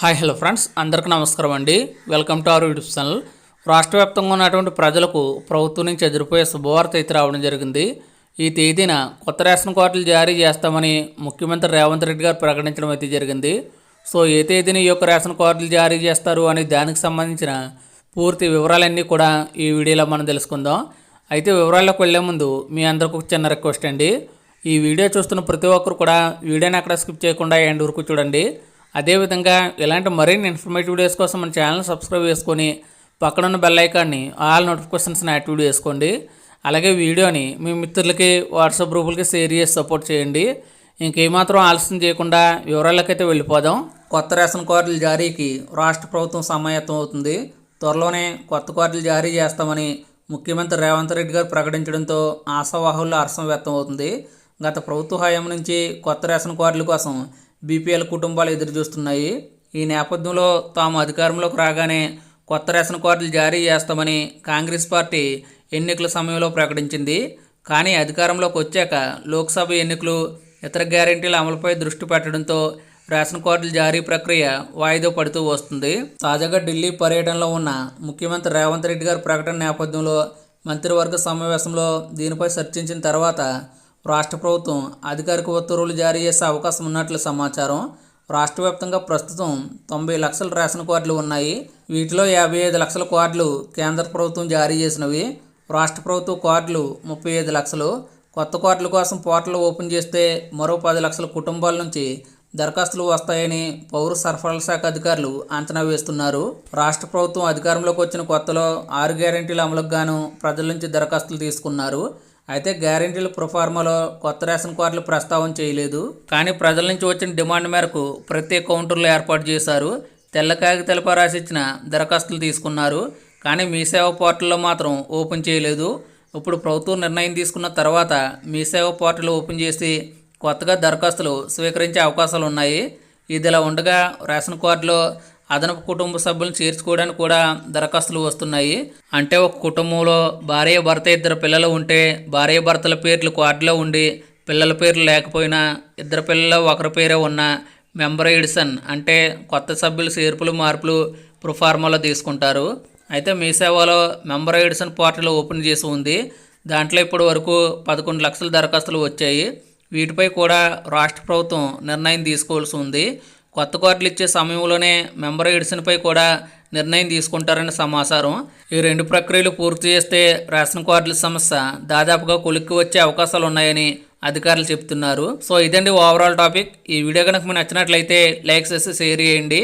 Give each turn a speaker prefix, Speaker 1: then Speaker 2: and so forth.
Speaker 1: Hi hello friends. అందరికీ నమస్కారం అండి. Welcome to our YouTube channel. రాష్ట్ర వ్యాప్తంగా ఉన్నటువంటి ప్రజలకు ప్రభుత్వం నుంచి ఎదురుపోయే శుభవార్త అయితే రావడం జరిగింది. ఈ తేదీన కొత్త రేషన్ కార్డులు జారీ చేస్తామని ముఖ్యమంత్రి రేవంత్ రెడ్డి గారు ప్రకటించడం అయితే జరిగింది. సో ఏ తేదీన ఈ యొక్క రేషన్ కార్డులు జారీ చేస్తారు అనే దానికి సంబంధించిన పూర్తి వివరాలన్నీ కూడా ఈ వీడియోలో మనం తెలుసుకుందాం. అయితే వివరాల్లోకి వెళ్ళే ముందు మీ అందరికి ఒక చిన్న రిక్వెస్ట్ అండి. ఈ వీడియో చూస్తున్న ప్రతి ఒక్కరు కూడా వీడియోని అక్కడ స్కిప్ చేయకుండా ఎండ్ వరకు చూడండి. అదేవిధంగా ఇలాంటి మరిన్ని ఇన్ఫర్మేటివ్ వీడియోస్ కోసం మన ఛానల్ సబ్స్క్రైబ్ చేసుకొని పక్కనున్న బెల్ ఐకాన్ని ఆల్ నోటిఫికేషన్స్ని యాక్టివేట్ చేసుకోండి. అలాగే వీడియోని మీ మిత్రులకి వాట్సాప్ గ్రూపులకి షేర్ చేసి సపోర్ట్ చేయండి. ఇంకేమాత్రం ఆలస్యం చేయకుండా వివరాలకైతే వెళ్ళిపోదాం. కొత్త రేషన్ కార్డుల జారీకి రాష్ట్ర ప్రభుత్వం సమాయత్తం అవుతుంది. త్వరలోనే కొత్త కార్డులు జారీ చేస్తామని ముఖ్యమంత్రి రేవంత్ రెడ్డి గారు ప్రకటించడంతో ఆశావాహుల్లో హర్షం వ్యక్తం అవుతుంది. గత ప్రభుత్వ హయాం నుంచి కొత్త రేషన్ కార్డుల కోసం బీపీఎల్ కుటుంబాలు ఎదురుచూస్తున్నాయి ఈ నేపథ్యంలో తాము అధికారంలోకి రాగానే కొత్త రేషన్ కార్డులు జారీ చేస్తామని కాంగ్రెస్ పార్టీ ఎన్నికల సమయంలో ప్రకటించింది. కానీ అధికారంలోకి వచ్చాక లోక్సభ ఎన్నికలు ఇతర గ్యారెంటీల అమలుపై దృష్టి పెట్టడంతో రేషన్ కార్డుల జారీ ప్రక్రియ వాయిదా పడుతూ వస్తుంది. తాజాగా ఢిల్లీ పర్యటనలో ఉన్న ముఖ్యమంత్రి రేవంత్ రెడ్డి గారి ప్రకటన నేపథ్యంలో మంత్రివర్గ సమావేశంలో దీనిపై చర్చించిన తర్వాత రాష్ట్ర ప్రభుత్వం అధికారిక ఉత్తర్వులు జారీ చేసే అవకాశం ఉన్నట్లు సమాచారం. రాష్ట్ర వ్యాప్తంగా ప్రస్తుతం తొంభై లక్షల రేషన్ కార్డులు ఉన్నాయి. వీటిలో యాభై ఐదు లక్షల కార్డులు కేంద్ర ప్రభుత్వం జారీ చేసినవి. రాష్ట్ర ప్రభుత్వ కార్డులు ముప్పై ఐదు లక్షలు. కొత్త కార్డుల కోసం పోర్టల్ ఓపెన్ చేస్తే మరో పది లక్షల కుటుంబాల నుంచి దరఖాస్తులు వస్తాయని పౌర సరఫరాల శాఖ అధికారులు అంచనా వేస్తున్నారు. రాష్ట్ర ప్రభుత్వం అధికారంలోకి వచ్చిన కొత్తలో ఆరు గ్యారెంటీల అమలుకు గాను ప్రజల నుంచి దరఖాస్తులు తీసుకున్నారు. అయితే గ్యారంటీల ప్రొఫార్మాలో కొత్త రేషన్ కార్డులు ప్రస్తావన చేయలేదు. కానీ ప్రజల నుంచి వచ్చిన డిమాండ్ మేరకు ప్రత్యేక కౌంటర్లు ఏర్పాటు చేశారు. తెల్ల కాగితాలపై రాసిచ్చిన దరఖాస్తులు తీసుకున్నారు. కానీ మీ సేవ పోర్టల్లో మాత్రం ఓపెన్ చేయలేదు. ఇప్పుడు ప్రభుత్వం నిర్ణయం తీసుకున్న తర్వాత మీ సేవ పోర్టల్ ఓపెన్ చేసి కొత్తగా దరఖాస్తులు స్వీకరించే అవకాశాలు ఉన్నాయి. ఇదిలా ఉండగా రేషన్ కార్డులో అదనపు కుటుంబ సభ్యులను చేర్చుకోవడానికి కూడా దరఖాస్తులు వస్తున్నాయి. అంటే ఒక కుటుంబంలో భార్య భర్త ఇద్దరు పిల్లలు ఉంటే భార్య భర్తల పేర్లు కార్డులో ఉండి పిల్లల పేర్లు లేకపోయినా ఇద్దరు పిల్లలు ఒకరి పేరే ఉన్న మెంబర్ ఎడిషన్ అంటే కొత్త సభ్యులు చేర్పులు మార్పులు ప్రొఫార్మాలో తీసుకుంటారు. అయితే మీ సేవలో మెంబర్ ఎడిషన్ పోర్టల్ ఓపెన్ చేసి ఉంది. దాంట్లో ఇప్పటి వరకు పదకొండు లక్షల దరఖాస్తులు వచ్చాయి. వీటిపై కూడా రాష్ట్ర ప్రభుత్వం నిర్ణయం తీసుకోవాల్సి ఉంది. కొత్త కార్డులు ఇచ్చే సమయంలోనే మెంబర్ ఎడిషన్పై కూడా నిర్ణయం తీసుకుంటారని సమాచారం. ఈ రెండు ప్రక్రియలు పూర్తి చేస్తే రేషన్ కార్డుల సమస్య దాదాపుగా కొలిక్కి వచ్చే అవకాశాలు ఉన్నాయని అధికారులు చెప్తున్నారు సో ఇదండి ఓవరాల్ టాపిక్. ఈ వీడియో కనుక మీకు నచ్చినట్లయితే లైక్ చేసి షేర్ చేయండి.